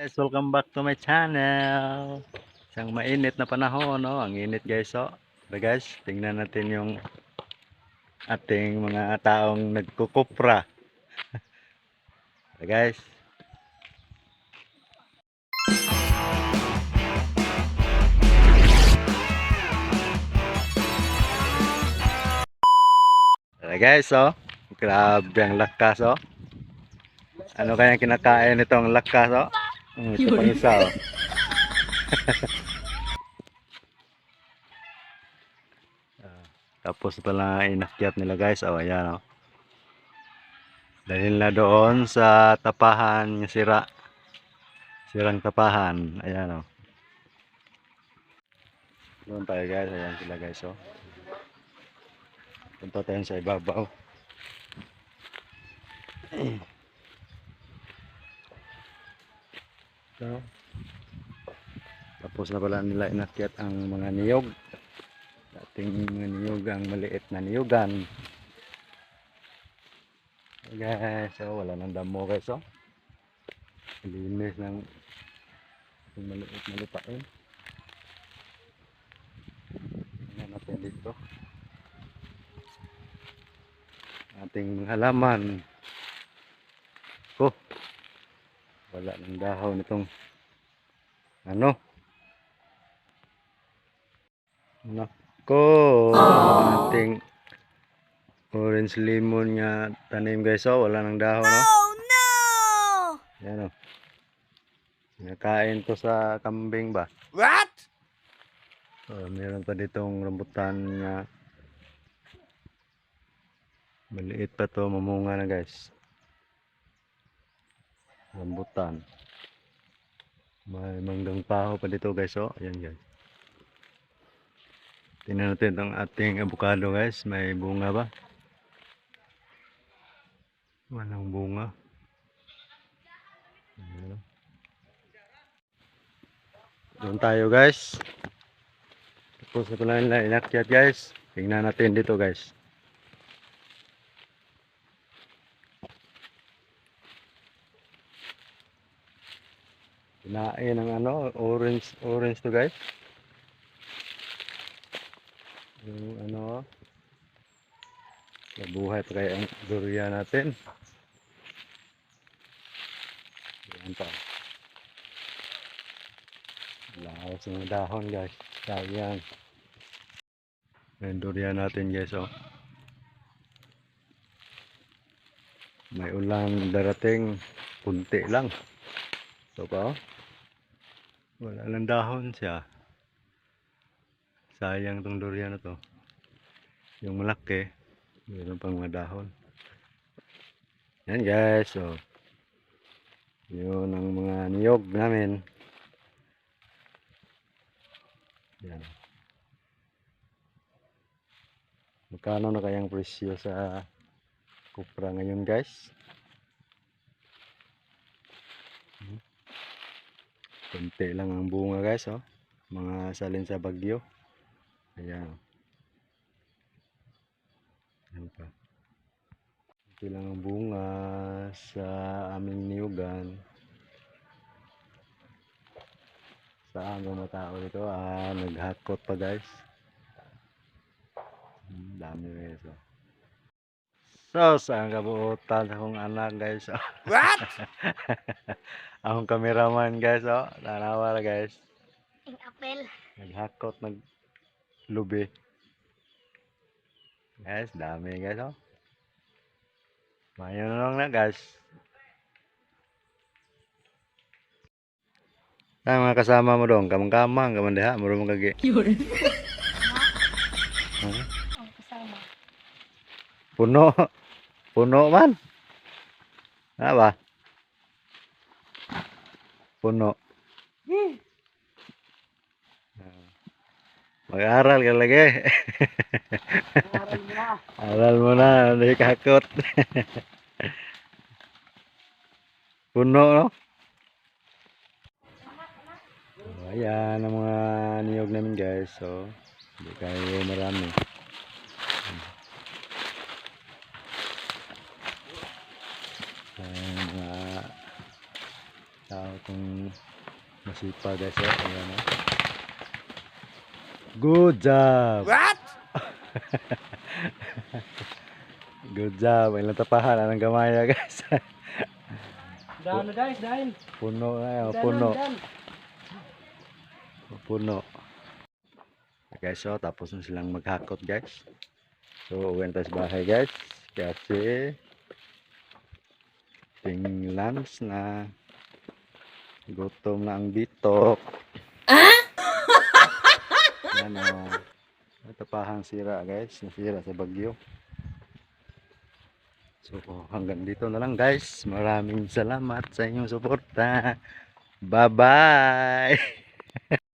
Guys, welcome back to my channel. Isang mainit na panahon, no? Ang init guys, oh. Pero guys, tingnan natin yung ating mga taong nagkukupra. Pero guys. Pero guys, oh. Grabe ang lakas, oh. Ano kaya kinakain nitong lakas, oh? Hmm, ito pang isa, oh. Tapos pala inakyat nila guys. Oh, ayan oh. Dahil na doon sa tapahan yung sira. Sirang tapahan. Ayan oh. Doon tayo guys. Ayan sila guys oh. Punta tayo sa ibabaw. So, tapos na pala nila inakyat ang mga niyog. Dating mga niyog ang maliit na niyugan. Guys, so wala nang damo guys oh. Linis ng maliit na lupain. Ano natin dito? Ating halaman. Ko. Wala nang dahon itong ano? Nako, ating orange lemon nga tanim guys, oh, wala nang dahon, no? Oh no! Yan, oh. Nakain to sa kambing ba? What? Oh, meron pa ditong rambutan nga maliit pa to, mamunga na guys. Rambutan. May manggang paho pa dito guys, oh. Ayan guys. Tingnan natin itong ating avocado guys. May bunga ba? Walang bunga. Ayan, oh. Doon tayo guys. Tapos na pala nila inakyat guys. Tingnan natin dito guys. Kinain ng ano, orange, orange to guys. Yung ano, nabuhay pa kaya ang durian natin. Yan pa. Laos ng dahon guys. Sayang. Yung durian natin guys oh. May ulan darating. Punti lang. So pa oh. Wala lang dahon siya. Sayang tong durian na to. Yung malaki, mayroon pang mga dahon. Yan guys, so. Yun ang mga niyog namin. Yan. Magkano na kayang presyo sa kupra ngayon guys? Kunti lang ang bunga guys, oh. Mga salin sa bagyo. Ayan. Ayan pa. Kunti lang ang bunga sa aming niyugan. Saan ang mga tao dito? Ah, naghakot pa guys. Dami guys, oh. So, saan kabuutan akong anak guys, oh. What? Akong cameraman guys, oh. Tanawa na guys. Ang apel. Naghakot, naglubi. Guys, dami guys, oh. Mayo na lang na guys. Ay, mga kasama mo dong, kamang-kamang, kamandiha, muro mong kagi. Huh? Ang kasama. Puno. Puno man. Ano ba? Puno. Mag-aral ka lagi. Aral mo na. Aral mo na, hindi kakot. Puno, no? So, ayan ang mga niyog namin guys. So, hindi kayo marami. Ayan, mga tao kung Masipag guys. Oh. Ayan, oh. Good job! What? Good job. Ilang tapahan. Anong gamaya guys. Dahil na guys, dahil. puno na yan. Puno. Puno. Guys, so tapos na silang maghakot guys. So, uwi na tayo sa bahay guys. Kasi ting lunch na gutom na ang bitok. Yan o. Natapahang sira guys. Nasira sa bagyo. So, hanggang dito na lang guys. Maraming salamat sa inyong suporta. Bye-bye!